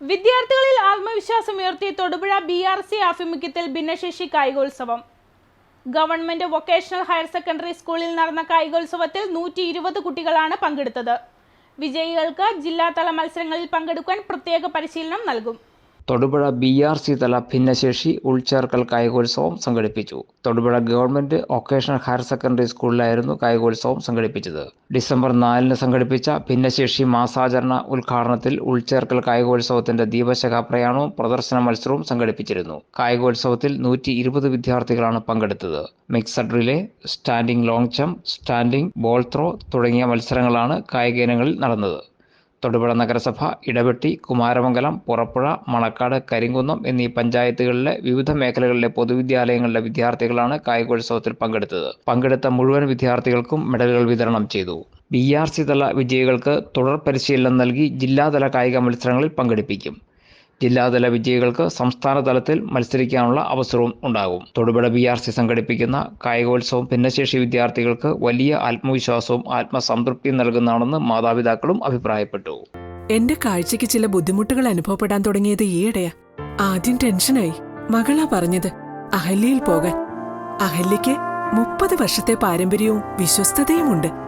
വിദ്യാർത്ഥികളിൽ ആത്മവിശ്വാസം ഉയർത്തി തൊടുപുഴ ബി ആർ സി ആഭിമുഖ്യത്തിൽ ഭിന്നശേഷി കായികോത്സവം. ഗവൺമെന്റ് വൊക്കേഷണൽ ഹയർ സെക്കൻഡറി സ്കൂളിൽ നടന്ന കായികോത്സവത്തിൽ നൂറ്റി ഇരുപത് കുട്ടികളാണ് പങ്കെടുത്തത്. വിജയികൾക്ക് ജില്ലാതല മത്സരങ്ങളിൽ പങ്കെടുക്കാൻ പ്രത്യേക പരിശീലനം നൽകും. തൊടുപുഴ ബി ആർ സി തല ഭിന്നശേഷി ഉൾച്ചേർക്കൽ കായികോത്സവം സംഘടിപ്പിച്ചു. Thodupuzha government vocational higher secondary സ്കൂളിലായിരുന്നു കായികോത്സവം സംഘടിപ്പിച്ചത്. ഡിസംബർ നാലിന് സംഘടിപ്പിച്ച ഭിന്നശേഷി മാസാചരണ ഉദ്ഘാടനത്തിൽ ഉൾച്ചേർക്കൽ കായികോത്സവത്തിന്റെ ദീപശക പ്രയാണവും പ്രദർശന മത്സരവും സംഘടിപ്പിച്ചിരുന്നു. കായികോത്സവത്തിൽ നൂറ്റി ഇരുപത് വിദ്യാർത്ഥികളാണ് പങ്കെടുത്തത്. Mixed relay standing long jump standing ball throw തുടങ്ങിയ മത്സരങ്ങളാണ് കായിക ഇനങ്ങളിൽ നടന്നത്. തൊടുപുഴ നഗരസഭ ഇടവെട്ടി കുമാരമംഗലം പുറപ്പുഴ മണക്കാട് കരിങ്കുന്നം എന്നീ പഞ്ചായത്തുകളിലെ വിവിധ മേഖലകളിലെ പൊതുവിദ്യാലയങ്ങളിലെ വിദ്യാർത്ഥികളാണ് കായികോത്സവത്തിൽ പങ്കെടുത്തത്. പങ്കെടുത്ത മുഴുവൻ വിദ്യാർത്ഥികൾക്കും മെഡലുകൾ വിതരണം ചെയ്തു. ബി ആർ സി തല വിജയികൾക്ക് തുടർ പരിശീലനം നൽകി ജില്ലാതല കായിക മത്സരങ്ങളിൽ പങ്കെടുപ്പിക്കും. ജില്ലാതല വിജയികൾക്ക് സംസ്ഥാന തലത്തിൽ മത്സരിക്കാനുള്ള അവസരവും ഉണ്ടാകും. തൊടുപുഴ ബി ആർ സി സംഘടിപ്പിക്കുന്ന കായികോത്സവം ഭിന്നശേഷി വിദ്യാർത്ഥികൾക്ക് വലിയ ആത്മവിശ്വാസവും ആത്മസംതൃപ്തിയും നൽകുന്നതാണെന്ന് മാതാപിതാക്കളും അഭിപ്രായപ്പെട്ടു. എന്റെ കാഴ്ചയ്ക്ക് ചില ബുദ്ധിമുട്ടുകൾ അനുഭവപ്പെടാൻ തുടങ്ങിയത് ഈയിടെയാ. ആദ്യം ടെൻഷനായി. മകളാ പറഞ്ഞത് അഹല്യയിൽ പോകാൻ. അഹല്യയ്ക്ക് മുപ്പത് വർഷത്തെ പാരമ്പര്യവും വിശ്വസ്തതയുമുണ്ട്.